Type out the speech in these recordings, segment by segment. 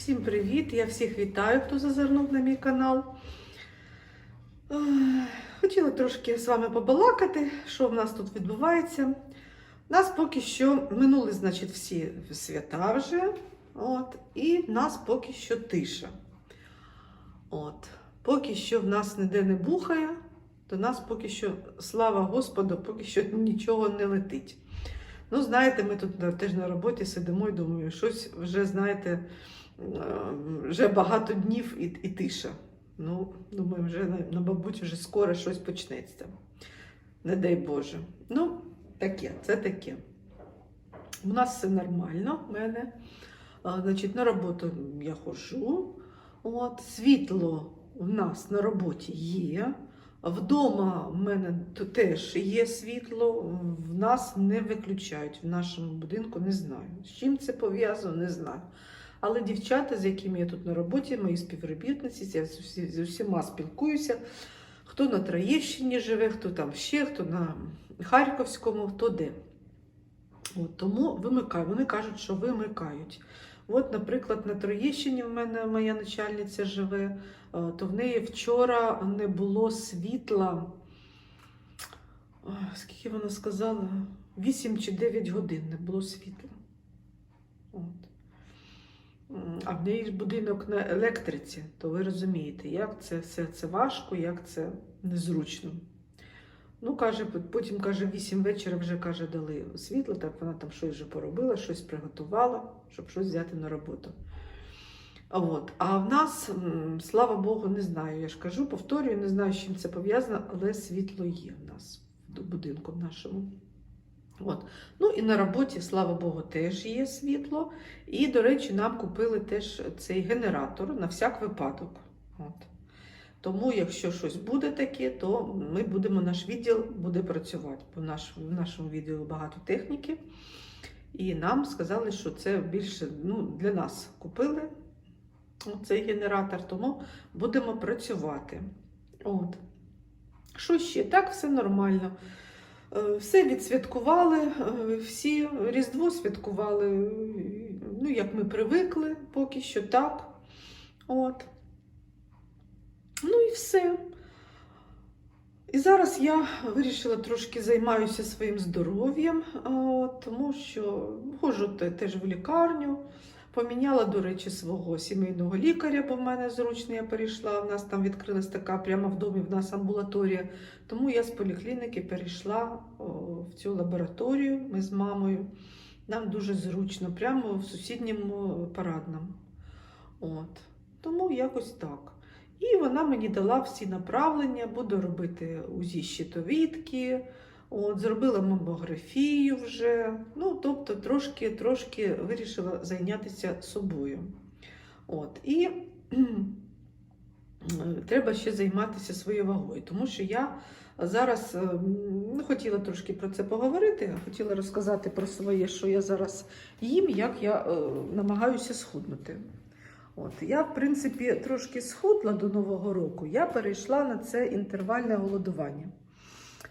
Всім привіт! Я всіх вітаю, хто зазирнув на мій канал. Хотіла трошки з вами побалакати, що в нас тут відбувається. У нас поки що минули, значить, всі свята вже. От, і в нас поки що тиша. От. Поки що в нас ніде не бухає, то нас поки що, слава Господу, поки що нічого не летить. Ну, знаєте, ми тут теж на роботі сидимо і думаю, щось вже, знаєте, е, вже багато днів і, і тиша. Ну, думаю, вже, ну, мабуть, вже скоро щось почнеться. Не дай Боже. Ну, таке, це таке. У нас все нормально в мене. А, Значить, на роботу я ходжу. От, світло в нас на роботі є. Вдома в мене теж є світло, в нас не виключають в нашому будинку, не знаю. З чим це пов'язано, не знаю. Але дівчата, з якими я тут на роботі, мої співробітниці, я з усіма спілкуюся. Хто на Троєщині живе, хто там ще, хто на Харківському, хто де. От, тому вимикаю. Вони кажуть, що вимикають. От, наприклад, на Троєщині в мене моя начальниця живе, е, то в неї вчора не було світла. Скільки вона сказала? 8 чи 9 годин не було світла. А в неї будинок на електриці, то ви розумієте, як це все це важко, як це незручно. Ну, каже, потім каже, 8 вечора вже каже, дали світло, так вона там щось вже поробила, щось приготувала, щоб щось взяти на роботу. От. А в нас, слава Богу, не знаю. Я ж кажу, повторюю, не знаю, з чим це пов'язано, але світло є в нас в будинку нашому. От. Ну і на роботі, слава Богу, теж є світло. І, до речі, нам купили теж цей генератор на всяк випадок. От. Тому, якщо щось буде таке, то ми будемо, наш відділ буде працювати. Бо наш, в нашому відділі багато техніки. І нам сказали, що це більше ну, для нас купили цей генератор, тому будемо працювати. От. Що ще? Так, все нормально. Е, Все відсвяткували, е, всі Різдво святкували, е, ну, як ми привикли, поки що так. От. Ну і все. І зараз я вирішила трошки займаюся своїм здоров'ям, тому що ходжу теж в лікарню. Поміняла, до речі, свого сімейного лікаря, бо в мене зручно я перейшла. У нас там відкрилась така прямо в домі, в нас амбулаторія. Тому я з поліклініки перейшла в цю лабораторію. Ми з мамою. Нам дуже зручно, прямо в сусідньому парадному. От. Тому якось так. І вона мені дала всі направлення, буду робити УЗІ щитовідки, от, зробила мамографію вже. Ну, тобто, трошки, трошки вирішила зайнятися собою. От. І треба ще займатися своєю вагою, тому що я зараз е, не хотіла трошки про це поговорити, хотіла розказати про своє, що я зараз їм, як я е, намагаюся схуднути. От, я, в принципі, трошки схудла до Нового року. Я перейшла на це інтервальне голодування.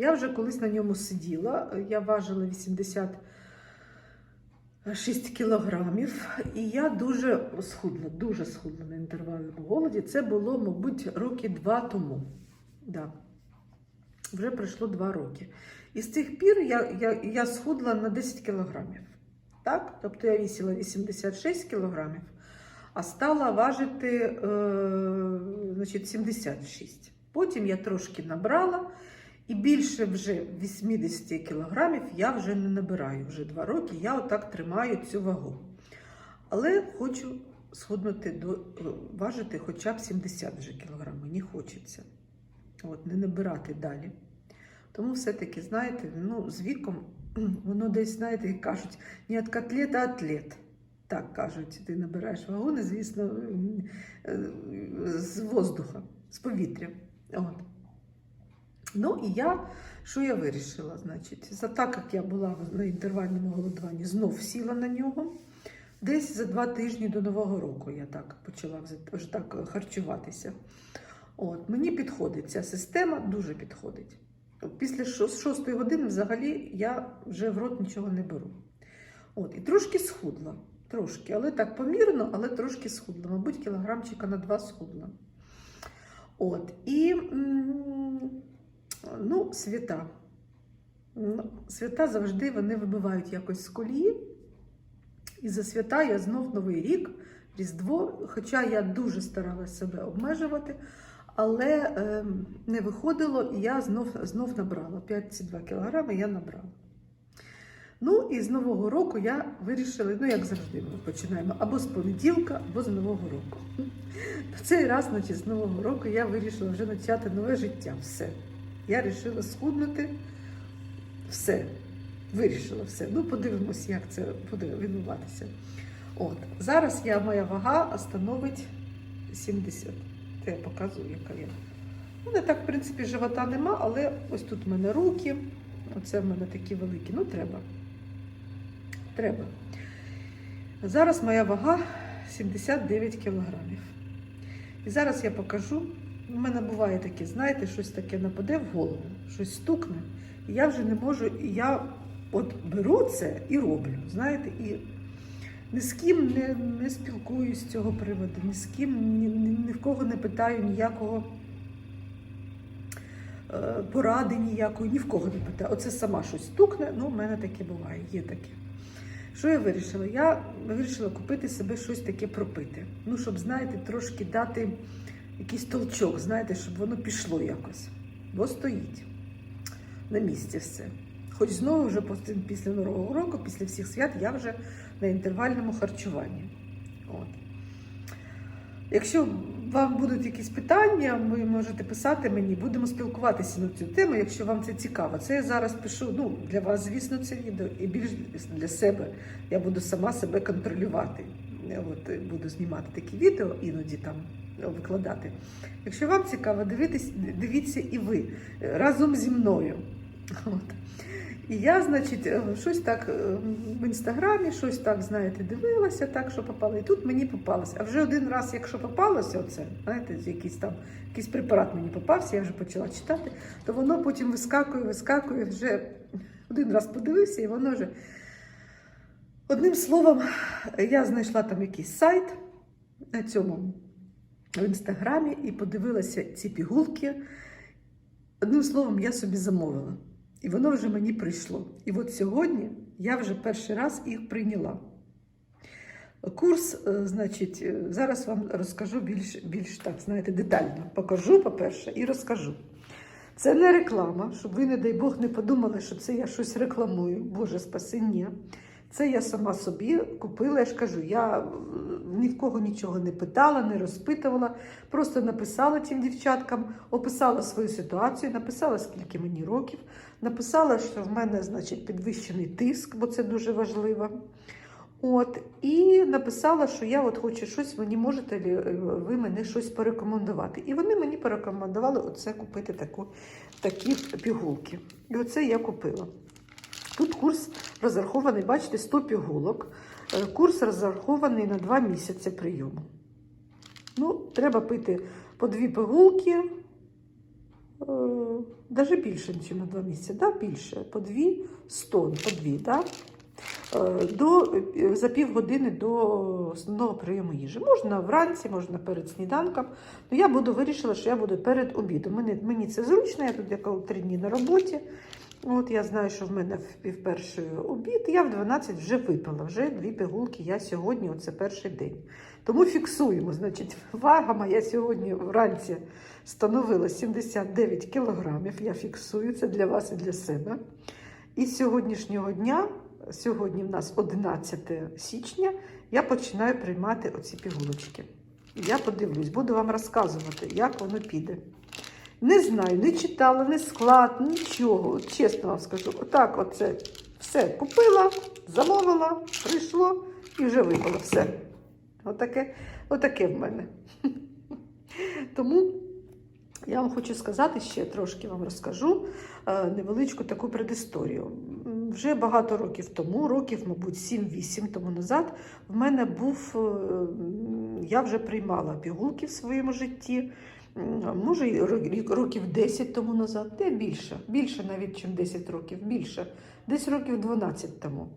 Я вже колись на ньому сиділа, я важила 86 кілограмів, і я дуже схудла, дуже схудла на інтервальному голоді. Це було, мабуть, роки два тому. Да. Вже пройшло два роки. І з цих пір я, я, я схудла на 10 кілограмів. Так? Тобто я вісила 86 кілограмів а стала важити е, значить, 76. Потім я трошки набрала, і більше вже 80 кілограмів я вже не набираю. Вже два роки я отак тримаю цю вагу. Але хочу схуднути до важити хоча б 70 вже кілограм. Мені хочеться. От, не набирати далі. Тому все-таки, знаєте, ну, з віком воно десь, знаєте, кажуть, не від котлета, а атлет. Так кажуть, ти набираєш вагони, звісно, е, з воздуха, з повітря. От. Ну і я, що я вирішила? Значить, за так як я була на інтервальному голодуванні, знов сіла на нього. Десь за два тижні до Нового року я так почала вже, так харчуватися. От, мені підходить ця система, дуже підходить. Після шос- шостої години взагалі я вже в рот нічого не беру. От, і трошки схудла. Трошки, але так помірно, але трошки схудла. Мабуть, кілограмчика на два схудла. От. І ну, свята. Ну, Свята завжди вони вибивають якось з колії. І за свята я знов Новий рік, Різдво. Хоча я дуже старалася себе обмежувати, але ем, не виходило, і я знов, знов набрала 5-2 кілограми я набрала. Ну і з Нового року я вирішила, ну як завжди, ми починаємо або з понеділка, або з Нового року. Цей раз, значить, з Нового року я вирішила вже почати нове життя. Все. Я вирішила схуднути. Все. Вирішила все. Ну, подивимось, як це буде відбуватися. От. Зараз я, моя вага становить 70. Це я показую, яка я. Ну, не так, в принципі, живота нема, але ось тут в мене руки. Оце в мене такі великі. Ну, треба. Треба. Зараз моя вага 79 кілограмів. І зараз я покажу. У мене буває таке, знаєте, щось таке нападе в голову, щось стукне. І я вже не можу, і я от беру це і роблю. Знаєте, і ні з ким не, не спілкуюсь з цього приводу, ні з ким ні, ні, в кого не питаю ніякого е, поради ніякої, ні в кого не питаю. Оце сама щось стукне, ну в мене таке буває, є таке. Що я вирішила? Я вирішила купити себе щось таке пропити. Ну, щоб, знаєте, трошки дати якийсь толчок, знаєте, щоб воно пішло якось. Бо стоїть на місці все. Хоч знову вже після нового року, після всіх свят, я вже на інтервальному харчуванні. От. Якщо вам будуть якісь питання, ви можете писати мені, будемо спілкуватися на цю тему, якщо вам це цікаво. Це я зараз пишу ну, для вас, звісно, це відео, і більш для себе. Я буду сама себе контролювати. От, буду знімати такі відео, іноді там викладати. Якщо вам цікаво, дивитись, дивіться і ви разом зі мною. От. І я, значить, е, щось так е, в інстаграмі, щось так, знаєте, дивилася, так, що попало. І тут мені попалося. А вже один раз, якщо попалося, оце, знаєте, якийсь там якийсь препарат мені попався, я вже почала читати, то воно потім вискакує, вискакує, вже один раз подивився, і воно вже. Одним словом, я знайшла там якийсь сайт на цьому в інстаграмі і подивилася ці пігулки. Одним словом, я собі замовила. І воно вже мені прийшло. І от сьогодні я вже перший раз їх прийняла. Курс, е, значить, е, зараз вам розкажу більш, більш так, знаєте, детально. Покажу, по-перше, і розкажу. Це не реклама, щоб ви, не дай Бог, не подумали, що це я щось рекламую. Боже спаси, ні. Це я сама собі купила, я ж кажу, я е, ні в кого нічого не питала, не розпитувала, просто написала цим дівчаткам, описала свою ситуацію, написала, скільки мені років, написала, що в мене, значить, підвищений тиск, бо це дуже важливо. От, і написала, що я от хочу щось, мені можете е, ви мене щось порекомендувати. І вони мені порекомендували оце купити таку, такі пігулки. І оце я купила. Тут курс розрахований, бачите, 100 пігулок. Е, Курс розрахований на 2 місяці прийому. Ну, треба пити по дві пігулки, навіть більше, ніж на 2 місяці, да? більше, по дві, 100, по дві, да? Е, до, е, за півгодини до основного прийому їжі. Можна вранці, можна перед сніданком. Ну, я буду вирішила, що я буду перед обідом. Мені, мені це зручно, я тут я три дні на роботі. От я знаю, що в мене в пів першої обід. Я в 12 вже випила. Вже дві пігулки я сьогодні, оце перший день. Тому фіксуємо. Значить, вага моя сьогодні вранці становила 79 кілограмів. Я фіксую це для вас і для себе. І з сьогоднішнього дня, сьогодні в нас 11 січня, я починаю приймати оці пігулочки. Я подивлюсь, буду вам розказувати, як воно піде. Не знаю, не читала, не склад, нічого. От чесно вам скажу. Отак, оце все купила, замовила, прийшло і вже випало все. Отаке, отаке в мене. Тому я вам хочу сказати ще трошки вам розкажу е, невеличку таку предісторію. Вже багато років тому, років, мабуть, 7-8 тому назад, в мене був, е, я вже приймала пігулки в своєму житті. Може, років 10 тому назад, де більше, більше навіть, ніж 10 років, більше, десь років 12 тому.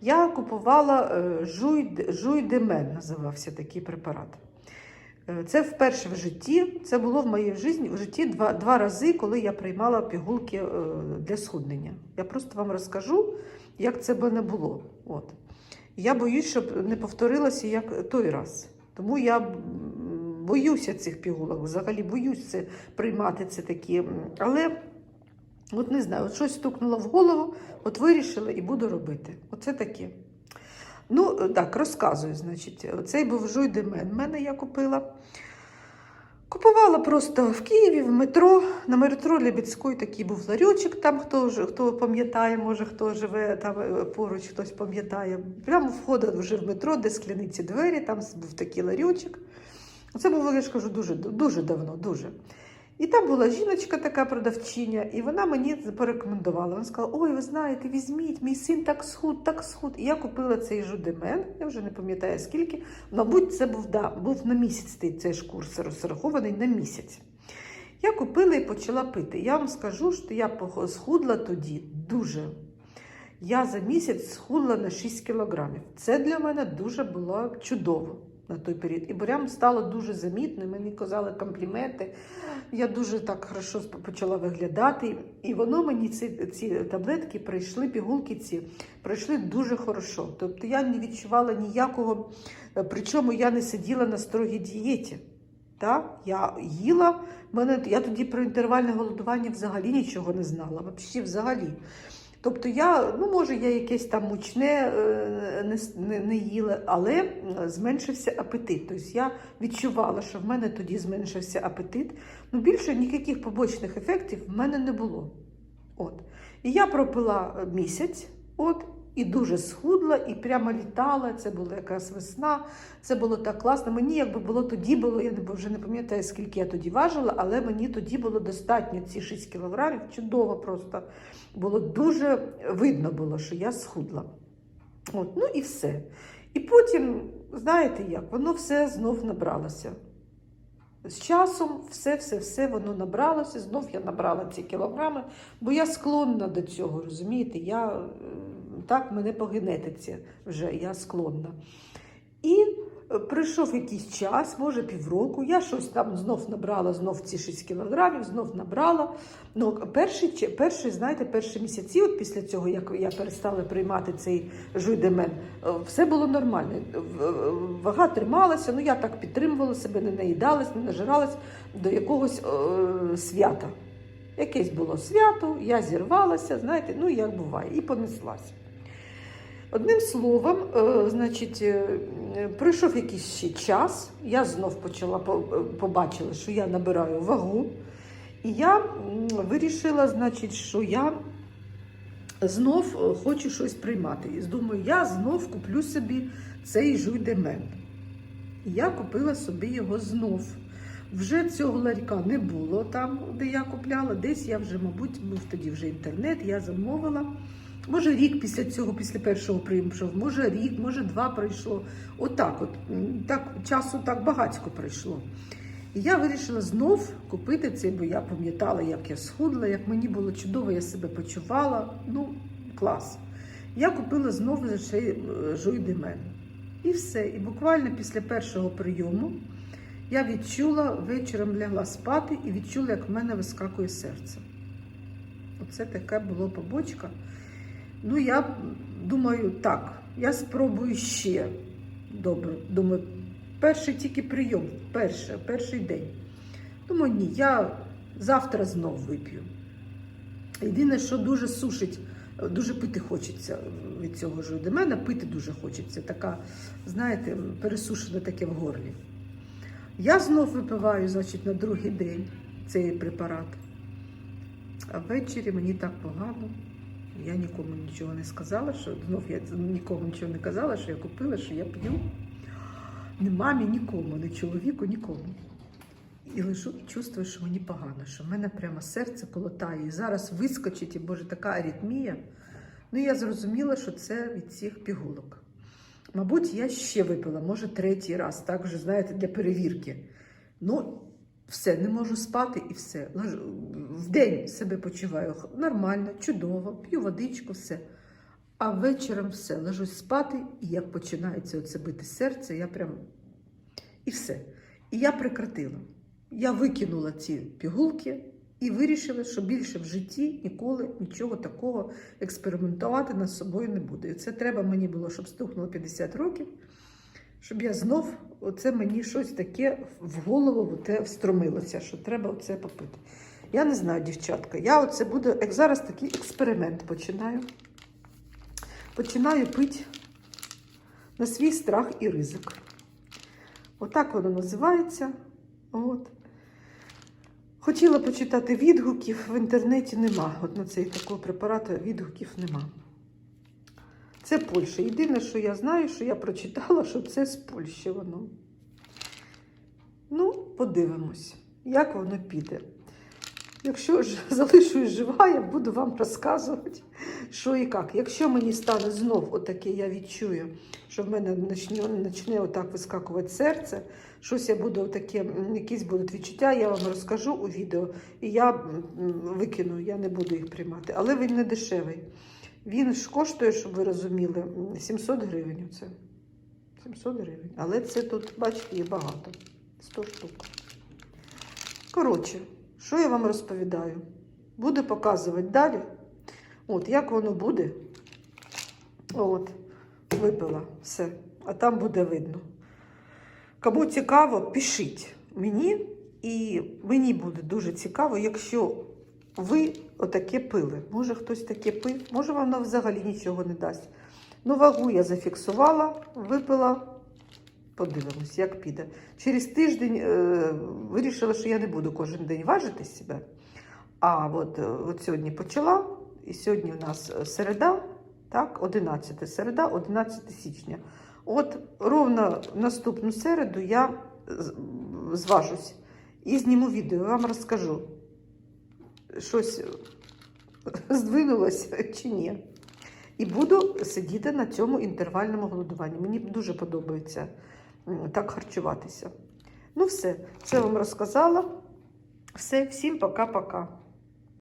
я купувала е, Жуй, Жуйдемен, називався такий препарат. Е, Це вперше в житті. Це було в моїй житті, в житті два, два рази, коли я приймала пігулки е, для схуднення. Я просто вам розкажу, як це би не було. От. Я боюсь, щоб не повторилося як той раз. Тому я боюся цих пігулок, взагалі боюсь це приймати це такі. Але от не знаю, от щось стукнуло в голову, от вирішила і буду робити. Оце таке. Ну, так, розказую, значить, цей був жуйдемен. Мене я купила. Купувала просто в Києві, в метро. На метро Лебідської такий був ларьочок, там хто, хто пам'ятає, може хто живе там е, поруч, хтось пам'ятає. Прямо входив вже в метро, де скляниці двері, там був такий ларьочок. Це було, я ж кажу, дуже, дуже давно, дуже. І там була жіночка, така продавчиня, і вона мені порекомендувала. Вона сказала: Ой, ви знаєте, візьміть, мій син так схуд, так схуд. І я купила цей жудемен, я вже не пам'ятаю скільки. Мабуть, це був, да, був на місяць цей- ж курс розрахований на місяць. Я купила і почала пити. Я вам скажу, що я схудла тоді дуже. Я за місяць схудла на 6 кілограмів. Це для мене дуже було чудово на той період. І прям стало дуже замітно. Мені казали компліменти. Я дуже так хорошо почала виглядати. І воно мені ці, ці таблетки прийшли, пігулки ці пройшли дуже хорошо. Тобто я не відчувала ніякого, е, причому я не сиділа на строгій дієті. Та? Я їла, мене, я тоді про інтервальне голодування взагалі нічого не знала. Взагалі. Тобто я, ну може, я якесь там мучне е, не, не, не їла, але е, зменшився апетит. Тобто я відчувала, що в мене тоді зменшився апетит. Ну, більше ніяких побочних ефектів в мене не було. От. І я пропила е, місяць, от, і дуже схудла, і прямо літала. Це була якась весна, це було так класно. Мені якби було тоді було, я вже не пам'ятаю, скільки я тоді важила, але мені тоді було достатньо ці 6 кілограмів, чудово просто. Було дуже видно було, що я схудла. От, ну і все. І потім, знаєте як, воно все знов набралося. З часом все-все-все воно набралося, знов я набрала ці кілограми, бо я склонна до цього, розумієте? Я е, так мене по вже я склонна. І е, пройшов якийсь час, може півроку, я щось там знов набрала, знов ці 6 кілограмів, знов набрала. Ну, перші, перші, знаєте, перші місяці, от після цього, як я перестала приймати цей жуйдемен, е, все було нормально. Е, Вага трималася, ну я так підтримувала себе, не наїдалась, не нажиралась до якогось е, свята. Якесь було свято, я зірвалася, знаєте, ну як буває, і понеслася. Одним словом, е, значить, е, пройшов якийсь ще час, я знов почала е, побачила, що я набираю вагу, і я вирішила, значить, що я знов хочу щось приймати. І думаю, я знов куплю собі цей жуйдемен. І я купила собі його знов. Вже цього ларька не було там, де я купляла. Десь я вже, мабуть, був тоді вже інтернет, я замовила. Може, рік після цього, після першого прийшов, може рік, може два пройшло. Отак, от так часу так багатько пройшло. І я вирішила знов купити цей, бо я пам'ятала, як я схудла, як мені було чудово, я себе почувала. Ну, клас. Я купила знову е, жуйдемен. І все. І буквально після першого прийому я відчула, вечором лягла спати і відчула, як в мене вискакує серце. Оце таке було побочка. Ну, я думаю, так, я спробую ще. Добре. Думаю, перший тільки прийом, перший, перший день. Думаю, ні, я завтра знов вип'ю. Єдине, що дуже сушить, дуже пити хочеться від цього ж до мене, пити дуже хочеться. Така, знаєте, пересушене таке в горлі. Я знов випиваю, значить, на другий день цей препарат. А ввечері мені так погано. Я нікому нічого не сказала, що знов я нікому нічого не казала, що я купила, що я п'ю. Ні мамі, нікому, ні чоловіку, нікому. І лежу і чувствую, що мені погано, що в мене прямо серце колотає. І зараз вискочить, і боже, така аритмія. Ну, я зрозуміла, що це від цих пігулок. Мабуть, я ще випила, може, третій раз, так вже, знаєте, для перевірки. Ну, все, не можу спати і все. В день себе почуваю нормально, чудово, п'ю водичку, все. А вечором все, ложусь спати, і як починається оце бити серце, я прям. І все. І я прекратила. Я викинула ці пігулки і вирішила, що більше в житті ніколи нічого такого експериментувати над собою не буде. І це треба мені було, щоб стукнуло 50 років, щоб я знов, оце мені щось таке в голову оте встромилося, що треба оце попити. Я не знаю, дівчатка. Я оце буду, як зараз такий експеримент починаю. Починаю пити на свій страх і ризик. Отак воно називається. От. Хотіла почитати відгуків, в інтернеті нема. От на цей такого препарату відгуків нема. Це Польща. Єдине, що я знаю, що я прочитала, що це з Польщі воно. Ну, подивимось, як воно піде. Якщо ж залишусь жива, я буду вам розказувати, що і як. Якщо мені стане знов отаке, я відчую, що в мене почне, отак вискакувати серце, щось я буду таке, якісь будуть відчуття, я вам розкажу у відео, і я викину, я не буду їх приймати. Але він не дешевий. Він ж коштує, щоб ви розуміли, 700 гривень. Оце. 700 гривень. Але це тут, бачите, є багато. 100 штук. Коротше, що я вам розповідаю? Буду показувати далі. От, як воно буде. От, випила все. А там буде видно. Кому цікаво, пишіть мені, і мені буде дуже цікаво, якщо ви отаке пили. Може хтось таке пив, може воно взагалі нічого не дасть. Ну, вагу я зафіксувала, випила. Подивимось, як піде. Через тиждень е, вирішила, що я не буду кожен день важити себе. А от, е, от сьогодні почала, і сьогодні у нас е, середа, так, 11 середа, 11 січня. От ровно наступну середу я зважусь і зніму відео, я вам розкажу, щось здвинулося чи ні. І буду сидіти на цьому інтервальному голодуванні. Мені дуже подобається так харчуватися. Ну, все, це вам розказала. Все, всім пока-пока.